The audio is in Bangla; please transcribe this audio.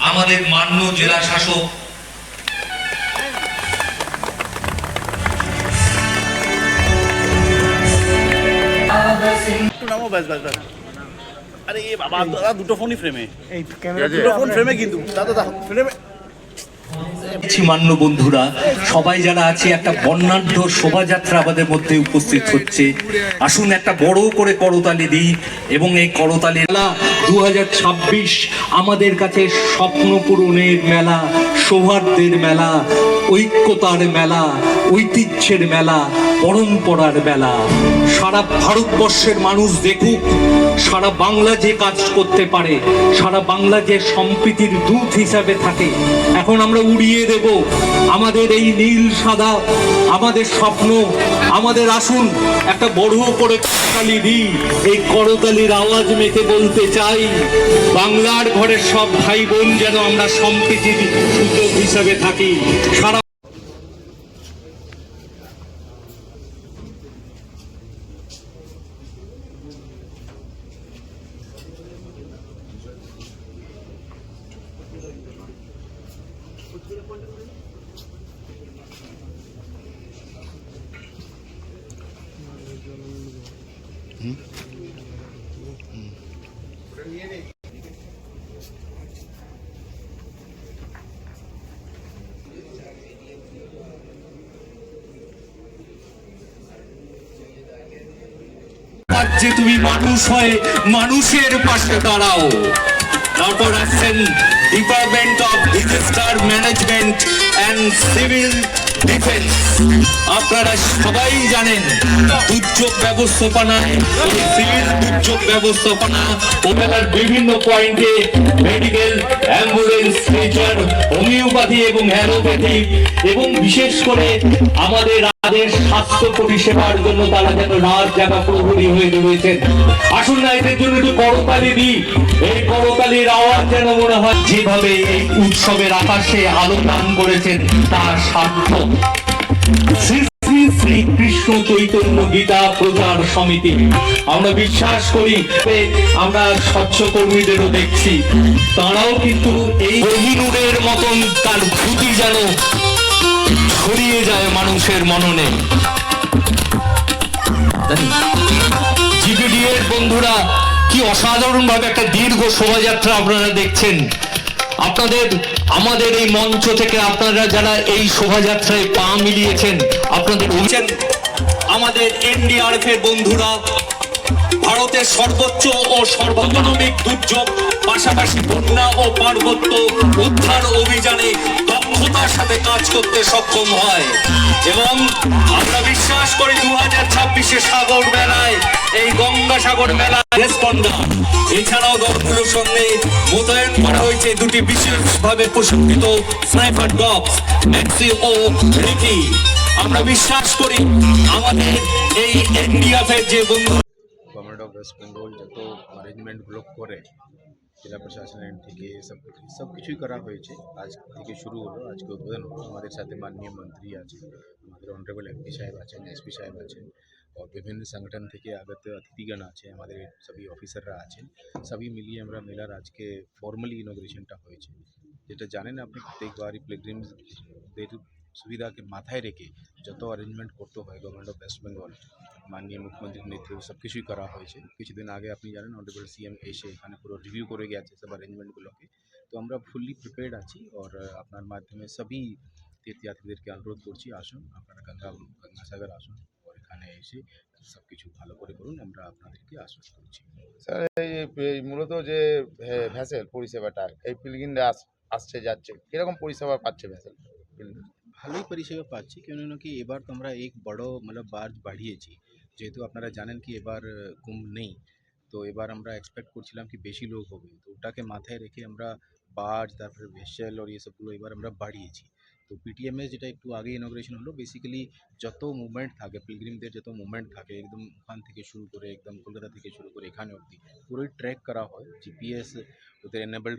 আমাদের মান্য জেলা শাসক আরে এ বাবা দাদা দুটো ফোনই ফ্রেমে এই দুটো ফোন ফ্রেমে কিন্তু। দাদা দাদা ফ্রেমে মান্য বন্ধুরা। সবাই যারা আছে, একটা বর্ণাঢ্য শোভাযাত্রা আমাদের মধ্যে উপস্থিত হচ্ছে। আসুন একটা বড় করে করতালি দিই এবং এই করতালি মেলা দু হাজার ছাব্বিশ আমাদের কাছে স্বপ্ন পূরণের মেলা, সৌহার্দ্যের মেলা। ঐক্যতার মেলা, ঐতিহ্যের মেলা, পরম্পরার মেলা। সারা ভারতবর্ষের মানুষ দেখুক, সারা বাংলা যে কাজ করতে পারে, সারা বাংলা যে সম্প্রীতির দূত হিসাবে থাকে, এখন আমরা উড়িয়ে দেব আমাদের এই নীল সাদা, আমাদের স্বপ্ন, আমাদের আসুন একটা বড় করে করতালি দিই। এই করতালির আওয়াজ মেখে বলতে চাই, বাংলার ঘরের সব ভাই বোন যেন আমরা সম্প্রীতির সুযোগ হিসাবে থাকি। সারা আজ যে তুমি মানুষ হয়ে মানুষের পাশে দাঁড়াও। তারপর আসছেন department of disaster management and civil defence আপনারা সবাই জানেন, দুর্যোগ ব্যবস্থাপনা, সিভিল দুর্যোগ ব্যবস্থাপনা ও মেলার বিভিন্ন পয়েন্টে মেডিকেল অ্যাম্বুলেন্স নেচার হোমিওপ্যাথি এবং অ্যালোপ্যাথি এবং বিশেষ করে আমাদের তাদের স্বাস্থ্য পরিষেবার জন্য তারা যেন রাত জাগা প্রহরী হয়ে রয়েছেন। আসুন না, এদের জন্য একটু করতালি দিই। এই করতালির আওয়াজ যেন মনে হয় যেভাবে এই উৎসবের আকাশে আলো দান করেছেন তার সার্থক। শ্রী শ্রী শ্রী কৃষ্ণ চৈতন্য গীতা প্রচার সমিতি। আমরা বিশ্বাস করি আমরা স্বচ্ছ কর্মীদেরও দেখছি। তারাও কিন্তু এই অভিনুরের মতন তার ভূতি যেন ছড়িয়ে যায় মানুষের মননে। জিবিডি এর বন্ধুরা, কি অসাধারণ ভাবে একটা দীর্ঘ শোভাযাত্রা আপনারা দেখছেন। আপনাদের, আমাদের এই মঞ্চ থেকে আপনারা যারা এই শোভাযাত্রায় পা মিলিয়েছেন, আপনাদের আমাদের এনডিআরএফ এর বন্ধুরা, ভারতের সর্বোচ্চ ও সর্বজনমিক দুর্যোগ, পাশাপাশি বন্যা ও পার্বত্য উদ্ধার অভিযানে দক্ষতার সাথে কাজ করতে সক্ষম হয়। এবং আমরা বিশ্বাস করি দু হাজার ছাব্বিশে সাগর মেলায়, এই গঙ্গাসাগর মেলা রেসপন্ডার এছাড়াও দলগুলোর সঙ্গে মোতায়েন করা হয়েছে দুটি বিশেষভাবে প্রশিক্ষিত স্নাইপার ডগ ম্যাক্সি ও রিকি। আমরা বিশ্বাস করি আমাদের এই এনডিএফ যে বন্ধু গভর্নমেন্ট অফ ওয়েস্ট বেঙ্গল যত করে জেলা প্রশাসন এন্ড থেকে সব সব কিছুই করা হয়েছে আজ থেকে শুরু হলো আজকে উদ্বোধন হলো আমাদের সাথে মাননীয় মন্ত্রী আছে আমাদের অনারেবল এমপি সাহেব আছেন এসপি সাহেব আছেন और विभिन्न संगठन থেকে আগত অতিথিগণ আছে আমাদের সবই অফিসাররা আছেন সবই মিলিয়ে আমরা মেলার আজকে ফর্মালি ইনোগ্রেশনটা হয়েছে যেটা জানেন আপনি প্রত্যেকবারই প্লেগ্রিমসদের সুবিধাকে মাথায় রেখে যত অ্যারেঞ্জমেন্ট করতে হয় গভর্নমেন্ট অফ ওয়েস্ট বেঙ্গল মাননীয় মুখ্যমন্ত্রীর নেতৃত্বে সব কিছুই করা হয়েছে কিছুদিন আগে আপনি জানেন অনারেবল সিএম এসে এখানে পুরো রিভিউ করে গেছে সব অ্যারেঞ্জমেন্টগুলোকে তো আমরা ফুললি প্রিপেয়ার্ড আছি আর আপনার মাধ্যমে সবই তীর্থযাত্রীদেরকে অনুরোধ করছি আসুন আপনারা গঙ্গা গঙ্গাসাগর আসুন আর এখানে এসে সব কিছু ভালো করে করুন আমরা আপনাদেরকে আশ্বস্ত করছি স্যার এই এই মূলত যে ভে- ভ্যাসেল পরিষেবাটা এই পিলগ্রিমরা আস- আসছে, যাচ্ছে, কীরকম পরিষেবা পাচ্ছে ভ্যাসেল পিলগ্রিম ভালোই পরিষেবা পাচ্ছি। কেন কি, এবার তো আমরা এক বড় মানে বার্জ বাড়িয়েছি। যেহেতু আপনারা জানেন কি, এবার কুম্ভ নেই। তো এবার আমরা এক্সপেক্ট করছিলাম কি, বেশি লোক হবে। তো ওটাকে মাথায় রেখে আমরা বার্জ তারপরে ভেসেল আর এসবগুলো এবার আমরা বাড়িয়েছি। তো পিটিএমএস যেটা একটু আগে ইনোগ্রেশন হলো বেসিক্যালি যত মুভমেন্ট থাকে পিলগ্রিমদের যত মুভমেন্ট থাকে, একদম ওখান থেকে শুরু করে, একদম কলকাতা থেকে শুরু করে এখানে অবধি, পুরোই ট্র্যাক করা হয়। জিপিএস ওদের এনেবলড